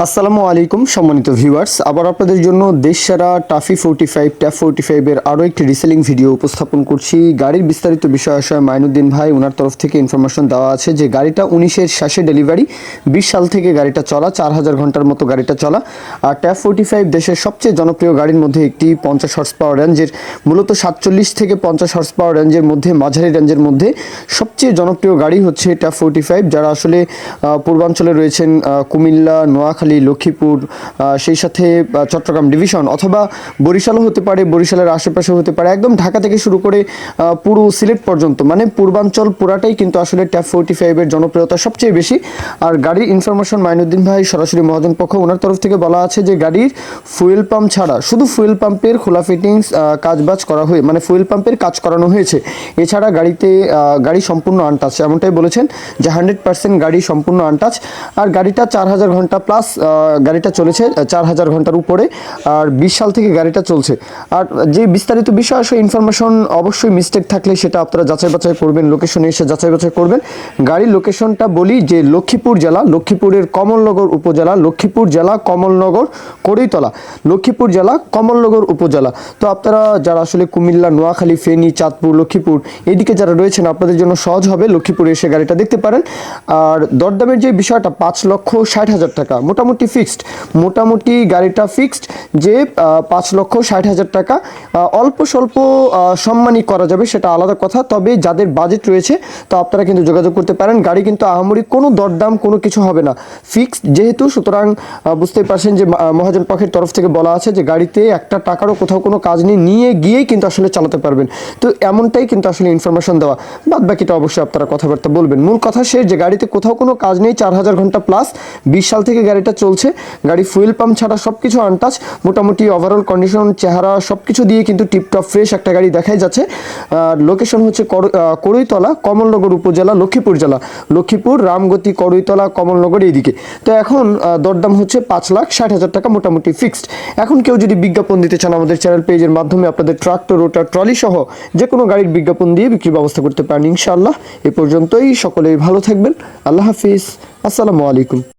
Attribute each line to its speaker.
Speaker 1: আসসালামু আলাইকুম, সম্মানিত ভিউয়ার্স। আবার আপনাদের জন্য দেশ সেরা টাফি ফোর্টি ফাইভ ট্যাপ ফোর্টি ফাইভের আরও একটি রিসেলিং ভিডিও উপস্থাপন করছি। গাড়ির বিস্তারিত বিষয় আশয় মাইনুদ্দিন ভাই ওনার তরফ থেকে ইনফরমেশন দেওয়া আছে যে গাড়িটা উনিশের শেষে ডেলিভারি বিশ সাল থেকে গাড়িটা চলা, চার হাজার ঘণ্টার মতো গাড়িটা চলা। আর ট্যাপ ফোর্টি ফাইভ দেশের সবচেয়ে জনপ্রিয় গাড়ির মধ্যে একটি পঞ্চাশ হর্স পাওয়ার রেঞ্জের মূলত সাতচল্লিশ থেকে পঞ্চাশ হর্স পাওয়ার রেঞ্জের মধ্যে, মাঝারি রেঞ্জের মধ্যে সবচেয়ে জনপ্রিয় গাড়ি হচ্ছে ট্যাপ ফোর্টি ফাইভ যারা আসলে পূর্বাঞ্চলে রয়েছেন কুমিল্লা, নোয়াখালী লক্ষ্মীপুর সেই সাথে চট্টগ্রাম ডিভিশন অথবা বরিশালও হতে পারে, বরিশালের আশেপাশে হতে পারে। একদম ঢাকা থেকে শুরু করে পুরো সিলেট পর্যন্ত মানে পূর্বাঞ্চল পুরাটাই কিন্তু আসলে ট্যাপ ফোর্টি ফাইভের জনপ্রিয়তা সবচেয়ে বেশি। আর গাড়ির ইনফরমেশন মাইনুদ্দিন ভাই সরাসরি মহাজন পক্ষ, ওনার তরফ থেকে বলা আছে যে গাড়ির ফুয়েল পাম্প ছাড়া, শুধু ফুয়েল পাম্পের খোলা ফিটিংস কাজবাজ করা হয়ে মানে ফুয়েল পাম্পের কাজ করানো হয়েছে। এছাড়া গাড়িতে গাড়ি সম্পূর্ণ আনটাচ এমনটাই বলেছেন যে হান্ড্রেড পার্সেন্ট গাড়ি সম্পূর্ণ আনটাচ আর গাড়িটা চার হাজার ঘণ্টা প্লাস গাড়িটা চলেছে চার হাজার ঘণ্টার উপরে, আর বিশ সাল থেকে গাড়িটা চলছে। আর যে বিস্তারিত বিষয় আসলে ইনফরমেশন অবশ্যই মিস্টেক থাকলে সেটা আপনারা যাচাই বাছাই করবেন লোকেশনে এসে যাচাই বাছাই করবেন। গাড়ির লোকেশনটা বলি যে লক্ষ্মীপুর জেলা, লক্ষ্মীপুরের কমলনগর উপজেলা, লক্ষ্মীপুর জেলা, কমলনগর কড়ইতলা লক্ষ্মীপুর জেলা, কমলনগর উপজেলা। তো আপনারা যারা আসলে কুমিল্লা, নোয়াখালী, ফেনী, চাঁদপুর, লক্ষ্মীপুর, এদিকে যারা রয়েছেন, আপনাদের জন্য সহজ হবে লক্ষ্মীপুরে এসে গাড়িটা দেখতে পারেন। আর দরদামের যে বিষয়টা, পাঁচ লক্ষ ষাট হাজার টাকা, মোটামুটি ফিক্সড মোটামুটি গাড়িটা ফিক্সড যে পাঁচ লক্ষ ষাট হাজার টাকা। অল্প স্বল্প সম্মানই করা যাবে, সেটা আলাদা কথা। তবে যাদের বাজেট রয়েছে, তো আপনারা কিন্তু যোগাযোগ করতে পারেন। গাড়ি কিন্তু আহামরি কোনো দরদাম, কোনো কিছু হবে না। ফিক্সড যেহেতু, সুতরাং বুঝতেই পারছেন যে মহাজন পক্ষের তরফ থেকে বলা আছে যে, গাড়িতে একটা টাকারও কোথাও কোনো কাজ নেই, নিয়ে গিয়েই কিন্তু আসলে চালাতে পারবেন। তো এমনটাই কিন্তু আসলে ইনফরমেশন দেওয়া। বাদ বাকিটা অবশ্যই আপনারা কথাবার্তা বলবেন। মূল কথা শেষ যে, গাড়িতে কোথাও কোনো কাজ নেই, চার হাজার ঘণ্টা প্লাস বিশ সাল থেকে গাড়িটা চলছে। গাড়ি ফুয়েল পাম্প ছাড়া সব কিছু আনটাচ মোটামুটি ওভারঅল কন্ডিশন চেহারা সব কিছু দিয়ে কিন্তু টিপটপ ফ্রেশ একটা গাড়ি দেখাই যাচ্ছে। আর লোকেশন হচ্ছে করইতলা কমলনগর উপজেলা, লক্ষ্মীপুর জেলা। লক্ষ্মীপুর, রামগতি করইতলা কমলনগর এইদিকে। তো এখন দরদাম হচ্ছে পাঁচ লাখ ষাট হাজার টাকা মোটামুটি ফিক্সড এখন কেউ যদি বিজ্ঞাপন দিতে চান আমাদের চ্যানেল পেজের মাধ্যমে, আপনাদের ট্রাক্টর রোটার ট্রলি সহ যে কোনো গাড়ির বিজ্ঞাপন দিয়ে বিক্রির ব্যবস্থা করতে পারেন ইনশাআল্লাহ। এ পর্যন্তই, সকলেই ভালো থাকবেন। আল্লাহ হাফিজ। আসসালামু আলাইকুম।